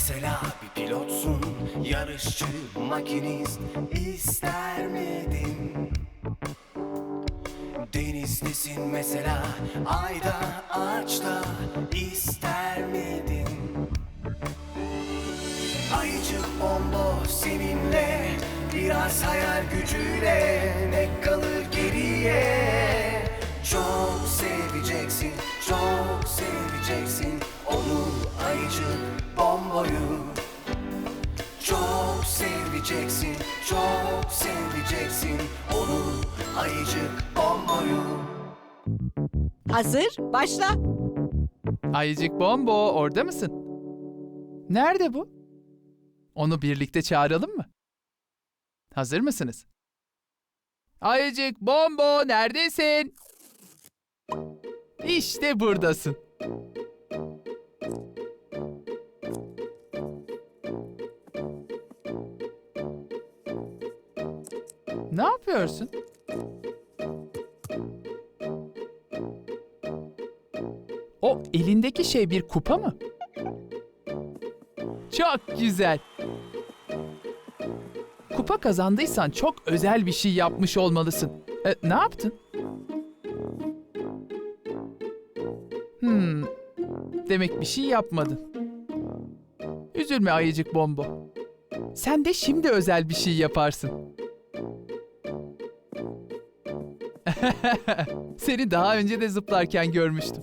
Mesela bir pilotsun, yarışçı, makinist ister miydin? Denizdesin mesela, ayda, ağaçta ister miydin? Ayıcık bomboş seninle Biraz hayal gücüyle Ne kalır geriye Çok seveceksin Çok seveceksin Onu ayıcık bomboyu Çok seveceksin Çok seveceksin Onu ayıcık bomboyu Hazır, başla. Ayıcık Bombo orada mısın? Nerede bu? Onu birlikte çağıralım mı? Hazır mısınız? Ayıcık Bombo neredesin? İşte buradasın. Ne yapıyorsun? O elindeki şey bir kupa mı? Çok güzel. Kupa kazandıysan çok özel bir şey yapmış olmalısın. E, ne yaptın? Hmm. Demek bir şey yapmadın. Üzülme ayıcık bombo. Sen de şimdi özel bir şey yaparsın. Seni daha önce de zıplarken görmüştüm.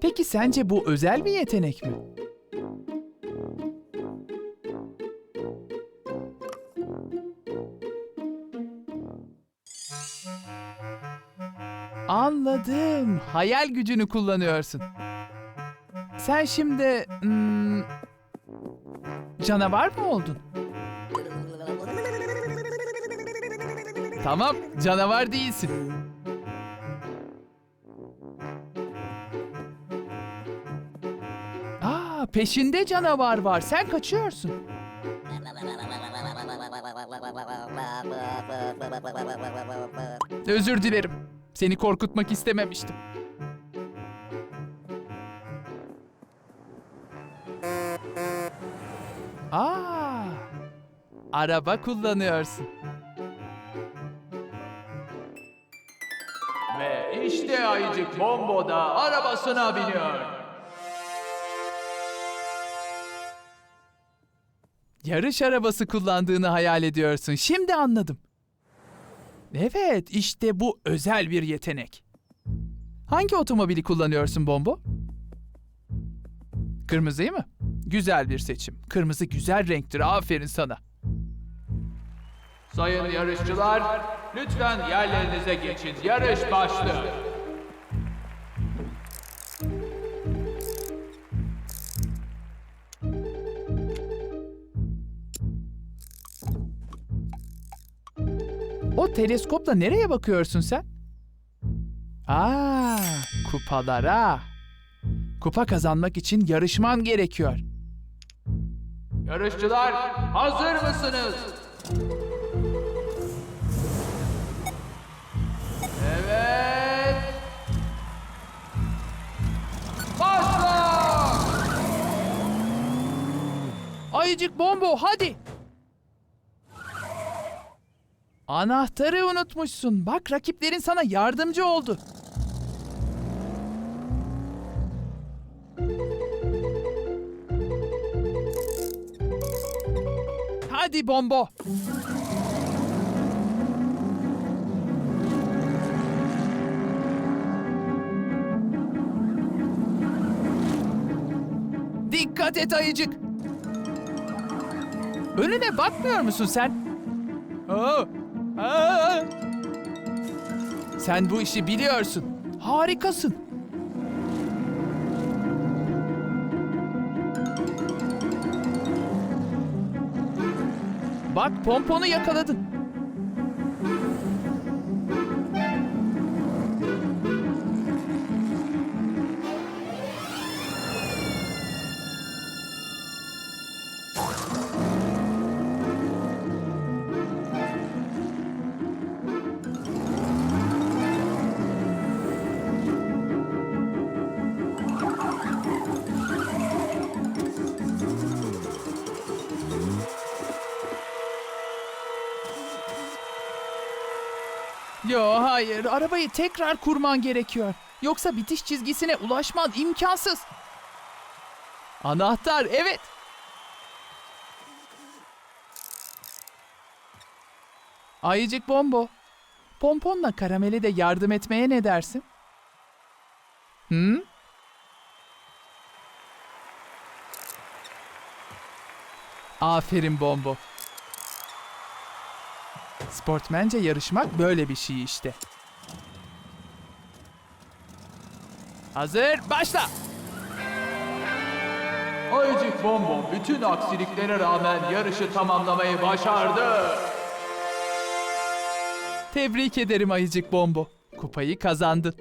Peki sence bu özel bir yetenek mi? Anladım. Hayal gücünü kullanıyorsun. Sen şimdi hmm, canavar mı oldun? Tamam, canavar değilsin. Aa, peşinde canavar var. Sen kaçıyorsun. Özür dilerim. Seni korkutmak istememiştim. Aa! Araba kullanıyorsun. Ve işte Ayıcık Bombo da arabasına biniyor. Yarış arabası kullandığını hayal ediyorsun. Şimdi anladım. Evet, işte bu özel bir yetenek. Hangi otomobili kullanıyorsun Bombo? Kırmızıyı mı? Güzel bir seçim. Kırmızı güzel renktir. Aferin sana. Sayın yarışçılar, lütfen yerlerinize geçin. Yarış başlıyor. O teleskopla nereye bakıyorsun sen? Aa, kupalara. Kupa kazanmak için yarışman gerekiyor. Yarışçılar, hazır mısınız? Ayıcık Bombo hadi. Anahtarı unutmuşsun. Bak rakiplerin sana yardımcı oldu. Hadi Bombo. Dikkat et ayıcık. Önüne bakmıyor musun sen? Aa, aa. Sen bu işi biliyorsun. Harikasın. Bak pomponu yakaladın. Yo hayır, arabayı tekrar kurman gerekiyor. Yoksa bitiş çizgisine ulaşman imkansız. Anahtar, evet. Ayıcık Bombo. Pomponla karamele de yardım etmeye ne dersin? Hı? Aferin Bombo. Sportmence yarışmak böyle bir şey işte. Hazır, başla! Ayıcık Bombo bütün aksiliklere rağmen yarışı tamamlamayı başardı. Tebrik ederim Ayıcık Bombo. Kupayı kazandın.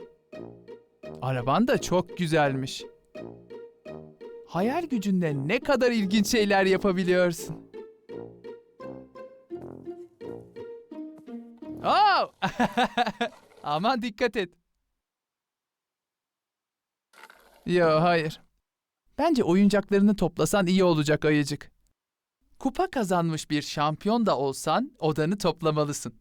Araban da çok güzelmiş. Hayal gücünle ne kadar ilginç şeyler yapabiliyorsun. Oh! Aman dikkat et. Yo hayır. Bence oyuncaklarını toplasan iyi olacak ayıcık. Kupa kazanmış bir şampiyon da olsan odanı toplamalısın.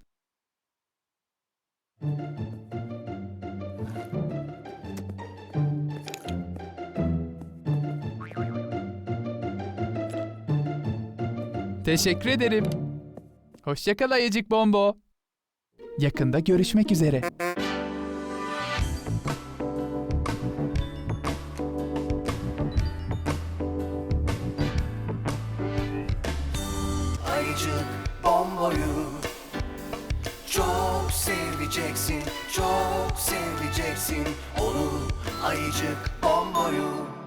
Teşekkür ederim. Hoşçakal ayıcık Bombo. Yakında görüşmek üzere. Ayıcık bomboyu. Çok seveceksin Çok seveceksin. Onu ayıcık bomboyu